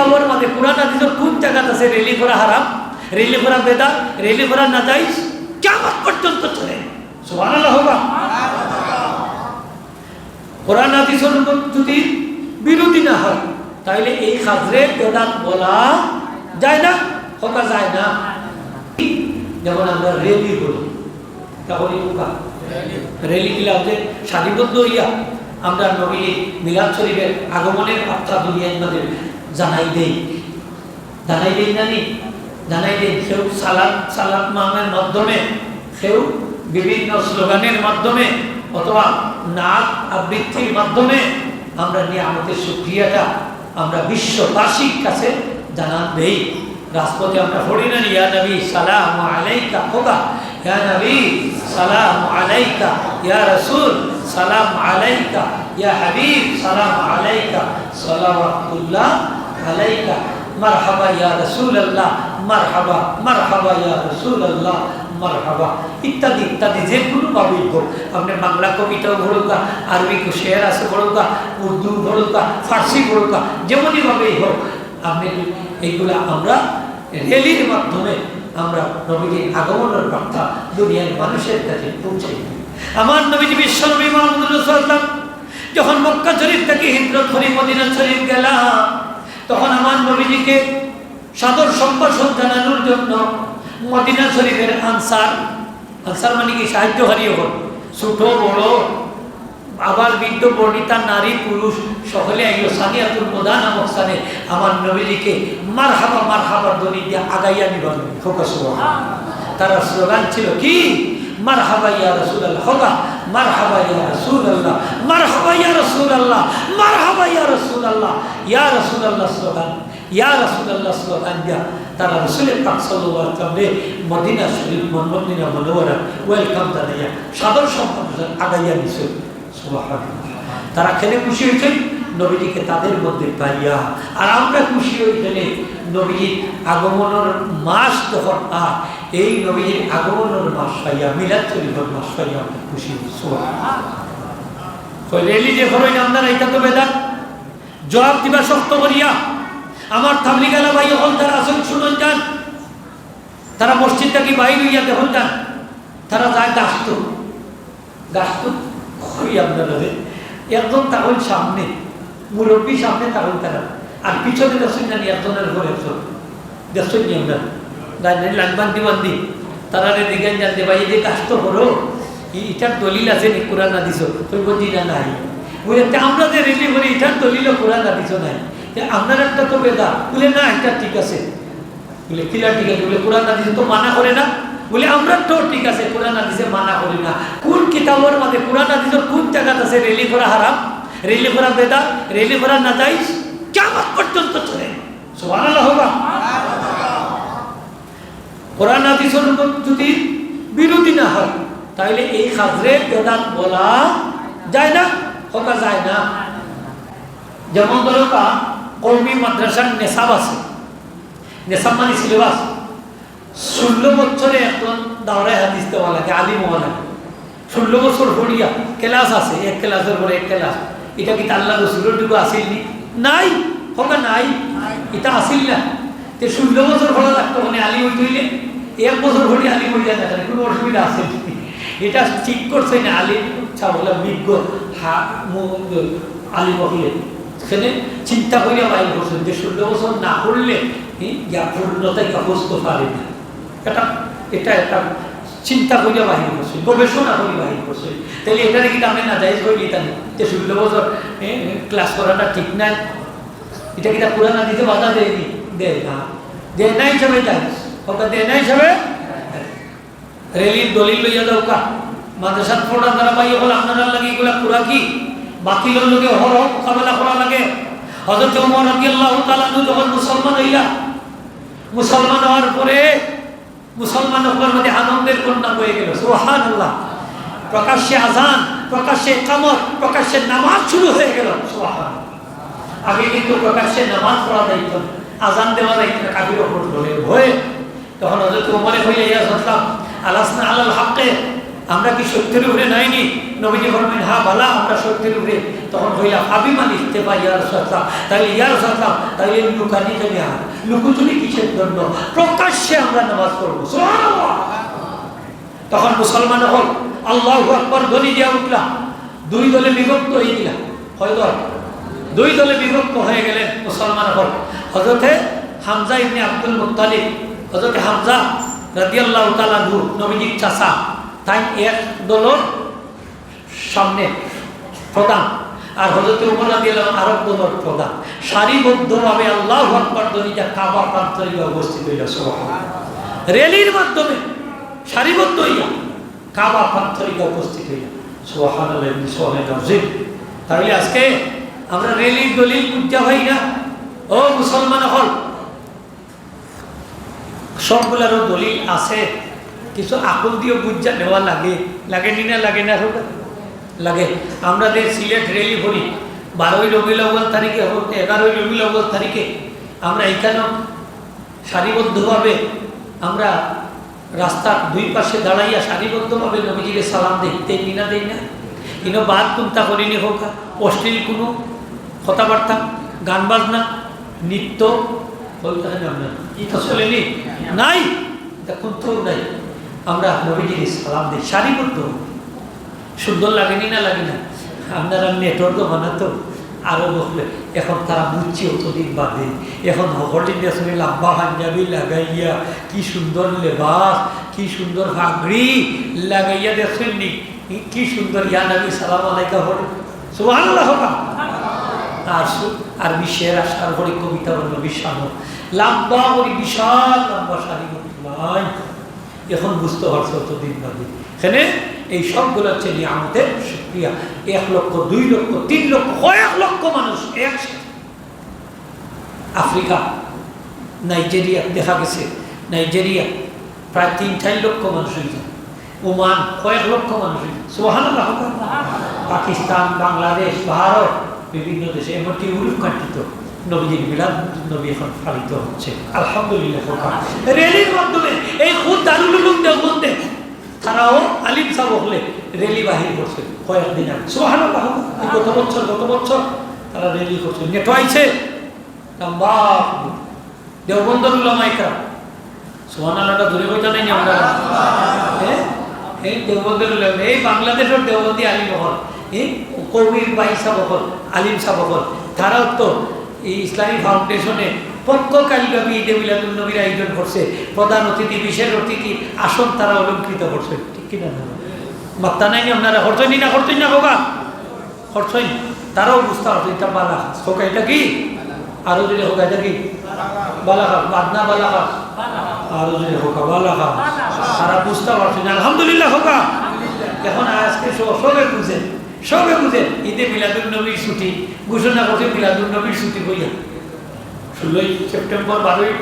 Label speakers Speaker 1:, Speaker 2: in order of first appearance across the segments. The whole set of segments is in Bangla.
Speaker 1: কিতাবের মধ্যে কোরআন হাদিসের কোন জায়গাত আছে, রেলি করা হারাম, রেলি করা বেদা রেলি করা না যাই কেমন পর্যন্ত চলে। যদি বিরোধী না হয় তাহলে এই বলা যায় না হকা যায় না। যেমন আমরা রেলি পোকা রেলি গিলা সারিবদ্ধ আমরা নবী মিলাদ শরীফের আগমনের মধ্যে জানাই দেই। জানাই দেই না নি জানাই দেই কেউ সালাদ সালাদ মামের মাধ্যমে কেউ বিভিন্ন স্লোগানের মাধ্যমে অথবা নাচ আবৃত্তির মাধ্যমে আমরা নিয়ে আমাদের সুক্রিয়াটা আমরা বিশ্ববাসীর কাছে জানান দেই। রাজপথে আমরা পড়ি না, ইয়া নবী, সালাম আলাইকা হোগা ইয়া নবী, সালাম আলাইকা। ইয়া রাসূল, সালাম আলাইকা। ইয়া হাবিব, সালাম আলাইকা। সালাওয়াতুল্লাহ আলাইকা, মারহাবা ইয়া রাসূলুল্লাহ, মারহাবা মারহাবা ইয়া রাসূলুল্লাহ, মারহাবা। ইত্যাদি ইত্যাদি, যে কোনো ভাবেই হোক, আপনি বাংলা কবিতাও পড়ুকা আরবি শেয়ার আছে পড়ুকা উর্দু পড়ুকা ফার্সি পড়ুকা যেমনই ভাবেই হোক, আপনি এইগুলা আমরা রেলির মাধ্যমে আমরা নবীজির আগমনের বার্তা দুনিয়ার মানুষের কাছে পৌঁছে আমার নবীজি বিশ্ব নবী মোহাম্মদ যখন মক্কা শরীফ থেকে হিজরত করে মদিনা শরীফ গেলাম তখন আমার নবীজিকে সাদর সম্ভাষণ জানানোর জন্য মদিনা শরীফের আনসার আনসার মানে কি? সাহায্যকারী হল ছোট, বড়, আবার বৃদ্ধ, বর্ণিতা, নারী, পুরুষ সকলে আইল সানিয়াতুল প্রধান নামক স্থানে আমার নবীজিকে মার হাবা মার হাবার ধ্বনি দিয়ে আগাইয়া নিবার ফোকাস তারা স্লোগান ছিল কি? মার হাবা ইয়া রসুল হাবা ইয়া রসুল আল্লাহ মার হাবা ইয়া রসুল আল্লাহ মার হাবা ইয়া রসুল আল্লাহ ইয়া রসুল আল্লাহ স্লোগান ইয়া রসুল আল্লাহ স্লোগান দিয়া তারা রসুলের পাক সাল্লাহ কামরে মদিনা শরীফ মদিনা মনোহরা ওয়েলকাম জানাইয়া সাদর সম্মান আগাইয়া নিছে তারা খেলে খুশি হয়েছেন নবীজিকে তাদের মধ্যে পাইয়া, আর আমরা খুশি হয়েছেন নবীজির আগমনের মাস যখন আর এই নবীজির আগমনের মাস পাইয়া মিলাদ শরীফের মাস পাইয়া আমরা খুশি রেলি যে হরই আপনারা এটা তো বেদাত। জবাব দিবা শক্ত করিয়া। আমার থামলিগালা ভাই হল তারা আসল শুনুন যান, তারা মসজিদ থেকে বাইরে হইয়া দেখুন যান? তারা যায় গাছত গাছত হই আপনারা একজন তাহল সামনে। মুরব্বী সামনে তাহল তারা আর পিছনে দেখছেন জানি একজনের ঘর একজন দেখছেন নি আমরা দাঁড়িয়ে লানবান্দি বান্দি তারা দিগান জানতে ভাই যে কাজটা করো ইটার দলিল আছে নি, কোরআন না দিছ তুই বলছি না, নাই। বলে আমরা যে রেলি করি, ইটার দলিল কোরআন না দিছ নাই আপনার একটা তো বেদা। বলে, না, এটা ঠিক আছে। বলে, কিলা ঠিক আছে? বলে, কোরআন না দিছে তো মানা করে না। বলে, আমরা তো ঠিক আছে, কোরআন হাদিসে মানা করি না। কোন কিতাবের মধ্যে কোরআন হাদিসের কোন জায়গাত আছে রেলি করা হারাম? রেলি করা বেদা, রেলি করা না যাই কেমন পর্যন্ত চলে। সুবহানাল্লাহ হোক কোরআন হাদিসের যদি বিরোধী না হয় তাহলে এই খাজরে বেদাত বলা যায় না হকা যায় না। যেমন ধরো কর্মী মাদ্রাসার নেশাব আছে। নেশাব মানে সিলেবাস ষোলো বছরে একজন দাওরায় হাদিস দেওয়া লাগে, আলিম হওয়া লাগে। ষোলো বছর ভরিয়া ক্লাস আছে, এক ক্লাসের পরে এক ক্লাস। এটা কি তাল্লা রসুলের টুকু আসিলনি নাই হোক নাই। এটা আসিল না। তে ষোলো বছর ভরা লাগতো মানে আলি হইতে হইলে এক বছর ভরি আলিম হইয়া দেখা কোনো অসুবিধা আছে এটা ঠিক করছে না আলিম বলে বিজ্ঞ হা আলিম হইলে সেখানে চিন্তা করিয়া বাইর করছেন যে ষোলো বছর না করলে ইয়া পূর্ণতায় বুঝতে পারে না। এটা এটা একটা চিন্তা করিয়া বাহির করছে, গবেষণা করি বাহির করছে। তাহলে এটা কি আমি না যাই করি তা যে বছর ক্লাস করাটা ঠিক নাই। এটা কিটা পুরানা দিতে বাধা দেয়নি দেয় না। দেয় না হিসাবে যাই ওটা দেয় না হিসাবে রেলির দলিল লইয়া দাও কা। মাদ্রাসার পড়া দ্বারা পাই হল আপনারা লাগে এগুলা পুরা কি? বাতিলের লোকে হর মোকাবেলা করা লাগে। হজরত ওমর রাদিয়াল্লাহু তাআলা যখন মুসলমান হইলা, মুসলমান হওয়ার পরে মুসলমান হওয়ার মধ্যে আনন্দের কন্যা হয়ে গেল? সোহান আল্লাহ প্রকাশ্যে আজান, প্রকাশ্যে কামর প্রকাশ্যে নামাজ শুরু হয়ে গেল। সোহান আগে কিন্তু প্রকাশ্যে নামাজ পড়া দায়িত্ব আজান দেওয়া দায়িত্ব কাবির ওপর ভয়ে। তখন হজরত উমরে হইয়া ইয়া সত্তাম আলাসনা আলাল হাক্কে? আমরা কি সত্যের উপরে নাইনি? নবীজি বলবেন হা বালা, আমরা সত্যের উপরে। তখন হইলা আবিমান ইস্তেফা ইয়ার সাল্লাম তাহলে ইয়ার সাল্লাম তাহলে লুকানি জানি আর লুকুচুরি কিসের জন্য? প্রকাশ্যে আমরা নামাজ পড়ব। তখন মুসলমান হল, আল্লাহ আকবর, ধ্বনি দিয়া উঠলাম দুই দলে বিভক্ত হয়ে গেলাম হয় দল? দুই দলে বিভক্ত হয়ে গেলেন মুসলমান হল। হজরতে হামজা ইবনে আব্দুল মুত্তালিব হজরতে হামজা রাদিয়াল্লাহু তাআলা নূ নবীজির চাচা। তাই এক দলের সামনে প্রধান। আর হজরত উমর রাদিয়াল্লাহু আরব দলের প্রধান। সারিবদ্ধভাবে আল্লাহ আকবর ধ্বনিটা কাবা প্রান্তরে অবস্থিত হইল, সুবহানাল্লাহ। রেলির মাধ্যমে সারিবদ্ধ হইয়া কাবা প্রান্তরিকা উপস্থিত হইয়া সুবহানাল্লাহ সুবহানাল্লাহ তাহলে আজকে আমরা রেলির দলিল পূজা হই না? ও মুসলমান হল, সবগুলারও দলিল আছে। কিছু আকল দিয়ে বুঝা নেওয়া লাগে। লাগে নি না, লাগে না হোক লাগে। আমরা যে সিলেট রেলি করি বারোই রবিউল আউ্বাল তারিখে হোক এগারোই রবিউল আউ্বাল তারিখে আমরা এখানেও সারিবদ্ধভাবে আমরা রাস্তার দুই পাশে দাঁড়াইয়া সারিবদ্ধভাবে নবীজিকে সালাম দিই। দেই না দেই না? কিন্তু বাদ কুন্তা করিনি হোক। অশ্লীল কোনো কথাবার্তা, গান বাজনা, নৃত্য, বলতে হয় না আপনার এটা চলেনি নাই। দেখুন তো নাই। আমরা নবীজিকে সালাম দিই। সারিবদ্ধ সুন্দর লাগেনি না লাগে না আপনারা নেটওয়ার্ক বানাতো আরও বলবে এখন তারা বুঝছে অতদিন বাদে। এখন হলিন আসলে লাম্বা পাঞ্জাবি লাগাইয়া কি সুন্দর লেবাস, কি সুন্দর হাগড়ি লাগাইয়া দেখছেন নি? কি সুন্দর, ইয়া নবী সালাম আলাইকা হল সুবহানাল্লাহ আর আর বিশ্বের আসার পরে কবিতা বলল বিশাল। লাম্বা করি, বিশাল লম্বা শাড়ি নাই এখন বুঝতে পারছ অতদিন বাদে এখানে এই সবগুলো হচ্ছে আমাদের সুক্রিয়া এক লক্ষ, দুই লক্ষ, তিন লক্ষ, কয়েক লক্ষ মানুষ একসাথে। আফ্রিকা, নাইজেরিয়া, দেখা গেছে। নাইজেরিয়া প্রায় তিন, চার লক্ষ মানুষ হয়েছে ওমান, কয়েক লক্ষ মানুষ সোহান পাকিস্তান, বাংলাদেশ, ভারত, বিভিন্ন দেশে, এমনকি ইউরোপ কান্ট্রি তো নবীজির মিলাদ নবী এখন পালিত হচ্ছে। আলহামদুলিল্লাহ রেলির মাধ্যমে, এই খুদ দারুল দেওবন্দে তারাও আলিম সাহেব হলে রেলি বাহির করছে কয়েকদিন আগে। সোহান গত বছর গত বছর তারা রেলি করছে, নেটো আইছে। লম্বা দেওবন্দর উলামাইকা সোহান আল্লাহটা দূরে হইতে নাই আমরা? হ্যাঁ? এই দেওবন্দের উলামা, এই বাংলাদেশের দেওবন্দি আলিম হল এই কৌমির বাইসা বহল, আলিম সাহ বহল। তারাও তো এই ইসলামী ফাউন্ডেশনে পক্ষকালীভাবে ঈদে মিলাদুল নবীর আয়োজন করছে। প্রধান অতিথি, বিশেষ অতিথি, আসন তারা অলঙ্কৃত করছে। ঠিক কিনা মাত্তা নাই আপনারা? হরছনি না হরছই না হোকা হরছই তারাও বুঝতে পারছে, এটা বালা হোকা এটা কি? আরও যদি হোকা এটা কি? বালা খা বাদনা বালা খা আরও যদি হোকা বালা খা তারা বুঝতে পারছে না। আলহামদুলিল্লাহ হোকা এখন আজকে সব- সবে বুঝে। সবে বুঝে ঈদে মিলাদুল নবীর ছুটি, ঘোষণা করছে মিলাদুল নবীর ছুটি বইয়া ষোলোই সেপ্টেম্বর বারোই,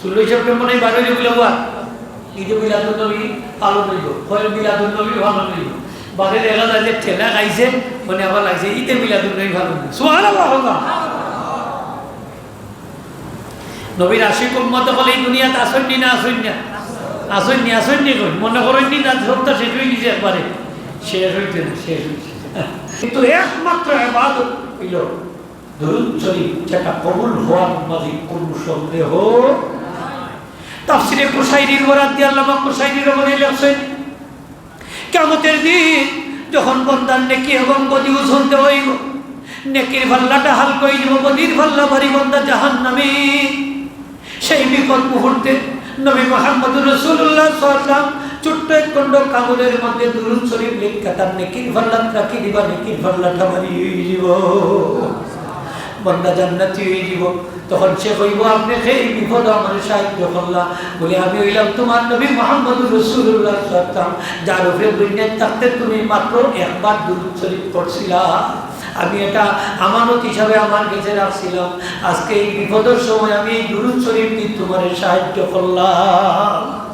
Speaker 1: ষোলোই সেপ্টেম্বর এই বারোই রবিল ঈদে মিলাদুল নবী পালন হইব হয় মিলাদুল নবী পালন হইব। বারে দেখা যায় যে ঠেলা খাইছে মানে আবার লাগছে, ঈদে মিলাদুল নবী হইব। সোহান নবীর আশিক উম্মত বলে এই দুনিয়াতে আসেননি না আসেন না? আসেননি আসেননি কই? মনে করেননি না সবটা শেষ হয়ে গেছে একবারে। শেষ হইতে না, শেষ হইছে। কিন্তু একমাত্র এবাদত হইল দরুদ শরীফ, যেটা কবুল হওয়ার মাঝে কোন সন্দেহ তাফসিরে কুসাইরির বরাদ দিয়ে আল্লামা কুসাইরির বলে লেখছেন কেমতের দিন যখন বন্দার নেকি এবং বদি উঝলতে হইব, নেকির ভাল্লাটা হালকা যাব বদির ভাল্লা ভারী বন্দা জাহান নামে সেই বিপদ মুহূর্তে নবী মোহাম্মদ রসুল্লাহ সাল্লাম ছোট্ট কাগজের মধ্যে শরীফ ভাল্লাত রাখি দিবা ভাল্লাটা বন্দা জান্নাতি হয়ে তখন সে কইব, আপনি সেই বিপদ আমার সাহায্য করলা। বলে, আমি তোমার নবী মোহাম্মদ রসুল্লাহ যার উপরে দুনিয়ায় থাকতে তুমি মাত্র একবার দুরুদ শরীফ পড়ছিলা। আমি এটা আমানত হিসাবে আমার কাছে রাখছিলাম। আজকে এই বিপদের সময় আমি এই দুরুদ শরীফ তোমার সাহায্য করলাম।